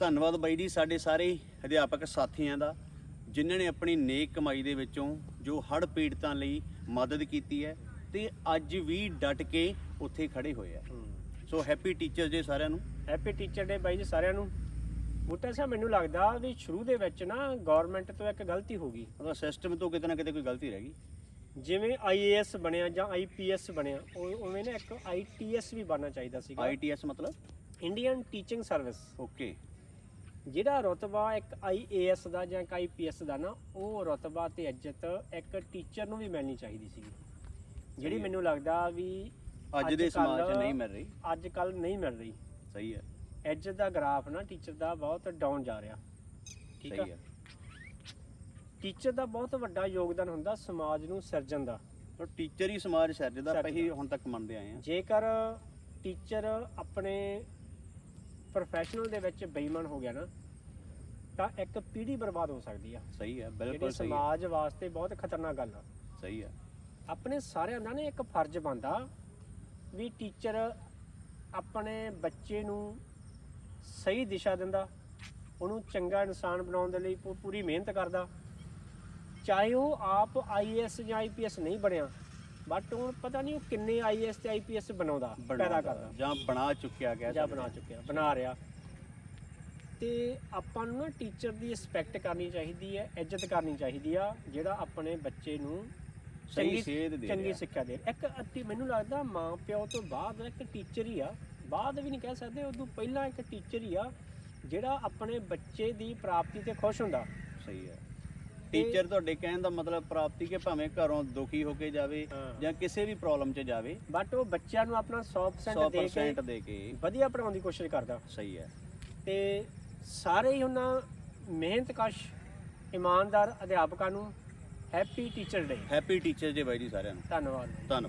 ਧੰਨਵਾਦ ਬਾਈ ਜੀ ਸਾਡੇ ਸਾਰੇ ਅਧਿਆਪਕ ਸਾਥੀਆਂ ਦਾ ਜਿਨ੍ਹਾਂ ਨੇ ਆਪਣੀ ਨੇਕ ਕਮਾਈ ਦੇ ਵਿੱਚੋਂ ਜੋ ਹੜ੍ਹ ਪੀੜਤਾਂ ਲਈ ਮਦਦ ਕੀਤੀ ਹੈ ਤੇ ਅੱਜ ਵੀ ਡਟ ਕੇ ਉੱਥੇ ਖੜੇ ਹੋਏ ਆ। ਸੋ ਹੈਪੀ ਟੀਚਰਸ ਡੇ ਸਾਰਿਆਂ ਨੂੰ। ਹੈਪੀ ਟੀਚਰ ਡੇ ਬਾਈ ਜੀ ਸਾਰਿਆਂ ਨੂੰ। ਬੂਟਾ ਸਾਹਿਬ ਮੈਨੂੰ ਲੱਗਦਾ ਵੀ ਸ਼ੁਰੂ ਦੇ ਵਿੱਚ ਨਾ ਗਵਰਨਮੈਂਟ ਤੋਂ ਇੱਕ ਗਲਤੀ ਹੋ ਗਈ। ਉਹਦਾ ਸਿਸਟਮ ਤੋਂ ਕਿਤੇ ਨਾ ਕਿਤੇ ਕੋਈ ਗਲਤੀ ਰਹਿ ਗਈ। ਜਿਵੇਂ ਆਈਏਐਸ ਬਣਿਆ ਜਾਂ ਆਈਪੀਐਸ ਬਣਿਆ ਉਹ ਉਵੇਂ ਨਾ ਇੱਕ ਆਈਟੀਐਸ ਵੀ ਬਣਨਾ ਚਾਹੀਦਾ ਸੀਗਾ। ਆਈਟੀਐਸ ਮਤਲਬ? ਇੰਡੀਅਨ ਟੀਚਿੰਗ ਸਰਵਿਸ ਓਕੇ ਜਿਹੜਾ ਰਤਬਾ ਇੱਕ ਆਈਏਐਸ ਦਾ ਜਾਂ ਇੱਕ ਆਈਪੀਐਸ ਦਾ ਨਾ ਉਹ ਰਤਬਾ ਤੇ ਇੱਜ਼ਤ ਇੱਕ ਟੀਚਰ ਨੂੰ ਵੀ ਮਿਲਣੀ ਚਾਹੀਦੀ ਸੀਗੀ। ਜਿਹੜੀ। ਮੈਨੂੰ ਲੱਗਦਾ ਵੀ ਅੱਜ ਦੇ ਸਮਾਜ 'ਚ ਨਹੀਂ ਮਿਲ ਰਹੀ। ਅੱਜ ਕੱਲ ਨਹੀਂ ਮਿਲ ਰਹੀ। ਸਹੀ ਹੈ। ਇੱਜ਼ਤ ਦਾ ਗ੍ਰਾਫ ਨਾ ਟੀਚਰ ਦਾ ਬਹੁਤ ਡਾਊਨ ਜਾ ਰਿਹਾ। ਠੀਕ ਹੈ। ਟੀਚਰ ਦਾ ਬਹੁਤ ਵੱਡਾ ਯੋਗਦਾਨ ਹੁੰਦਾ ਸਮਾਜ ਨੂੰ ਸਿਰਜਣ ਦਾ। ਤਾਂ ਟੀਚਰ ਹੀ ਸਮਾਜ ਸਿਰਜਦਾ ਆਪਾਂ ਸਿਰਜਦਾ। ਹੀ ਹੁਣ ਤੱਕ ਮੰਨਦੇ ਆਏ ਆ ਜੇਕਰ ਟੀਚਰ ਆਪਣੇ ਪ੍ਰੋਫੈਸ਼ਨਲ ਦੇ ਵਿੱਚ ਬੇਈਮਾਨ ਹੋ ਗਿਆ ਨਾ ਤਾਂ ਇੱਕ ਪੀੜ੍ਹੀ ਬਰਬਾਦ ਹੋ ਸਕਦੀ ਆ। ਸਹੀ ਹੈ ਜਿਹੜੀ ਬਿਲਕੁਲ ਸਹੀ ਹੈ। ਸਮਾਜ ਵਾਸਤੇ ਬਹੁਤ ਖਤਰਨਾਕ ਗੱਲ ਆ। ਸਹੀ ਹੈ। ਆਪਣੇ ਸਾਰਿਆਂ ਦਾ ਨਾ ਇੱਕ ਫਰਜ਼ ਬਣਦਾ ਵੀ ਟੀਚਰ ਆਪਣੇ ਬੱਚੇ ਨੂੰ ਸਹੀ ਦਿਸ਼ਾ ਦਿੰਦਾ ਉਹਨੂੰ ਚੰਗਾ ਇਨਸਾਨ ਬਣਾਉਣ ਦੇ ਲਈ ਪੂ- ਪੂਰੀ ਮਿਹਨਤ ਕਰਦਾ। ਚਾਹੇ ਉਹ ਆਪ ਆਈਐਸ ਜਾਂ ਆਈਪੀਐਸ ਨਹੀਂ ਬਣਿਆ ਬਟ ਹੁਣ ਪਤਾ ਨਹੀਂ ਉਹ ਕਿੰਨੇ ਆਈਐਸ ਤੇ ਆਈਪੀਐਸ ਬਣਾਉਂਦਾ ਪੈਦਾ ਕਰਦਾ। ਜਾਂ ਬਣਾ ਚੁੱਕਿਆ ਗਿਆ ਜਾਂ ਬਣਾ ਚੁੱਕਿਆ ਬਣਾ ਰਿਹਾ। ਤੇ ਆਪਾਂ ਨੂੰ ਨਾ ਟੀਚਰ ਦੀ ਰਿਸਪੈਕਟ ਕਰਨੀ ਚਾਹੀਦੀ ਹੈ ਇੱਜ਼ਤ ਕਰਨੀ ਚਾਹੀਦੀ ਆ ਜਿਹੜਾ ਆਪਣੇ ਬੱਚੇ ਨੂੰ ਸਹੀ ਸੇਧ ਦੇ ਚੰਗੀ। ਸਿੱਖਿਆ ਦੇ ਇੱਕ ਅੱਤੀ ਮੈਨੂੰ ਲੱਗਦਾ ਮਾਂ ਪਿਓ ਤੋਂ ਬਾਅਦ ਇੱਕ ਟੀਚਰ ਹੀ ਆ। ਬਾਅਦ ਵੀ ਨਹੀਂ ਕਹਿ ਸਕਦੇ ਉਦੋਂ ਪਹਿਲਾਂ ਇੱਕ ਟੀਚਰ ਹੀ ਆ ਜਿਹੜਾ ਆਪਣੇ ਬੱਚੇ ਦੀ ਪ੍ਰਾਪਤੀ ਤੇ ਖੁਸ਼ ਹੁੰਦਾ। ਸਹੀ ਹੈ। ਟੀਚਰ ਤੁਹਾਡੇ ਕਹਿਣ ਦਾ ਮਤਲਬ ਪ੍ਰਾਪਤੀ ਕਿ ਭਾਵੇਂ ਘਰੋਂ ਦੁਖੀ ਹੋ ਕੇ ਜਾਵੇ। ਜਾਂ ਕਿਸੇ ਵੀ ਪ੍ਰੋਬਲਮ 'ਚ ਜਾਵੇ। ਬਟ ਉਹ ਬੱਚਿਆਂ ਨੂੰ ਆਪਣਾ 100% ਦੇ 100% ਕੇ ਦੇ ਕੇ। ਵਧੀਆ ਪੜਾਉਣ ਦੀ ਕੋਸ਼ਿਸ਼ ਕਰਦਾ। ਸਹੀ ਹੈ। ਤੇ ਸਾਰੇ ਹੀ ਉਹਨਾਂ ਮਿਹਨਤਕਸ਼ ਇਮਾਨਦਾਰ ਅਧਿਆਪਕਾਂ ਨੂੰ happy teacher day happy teachers day ਬਾਈ ਜੀ ਸਾਰਿਆਂ ਨੂੰ। ਧੰਨਵਾਦ। ਧੰਨਵਾਦ।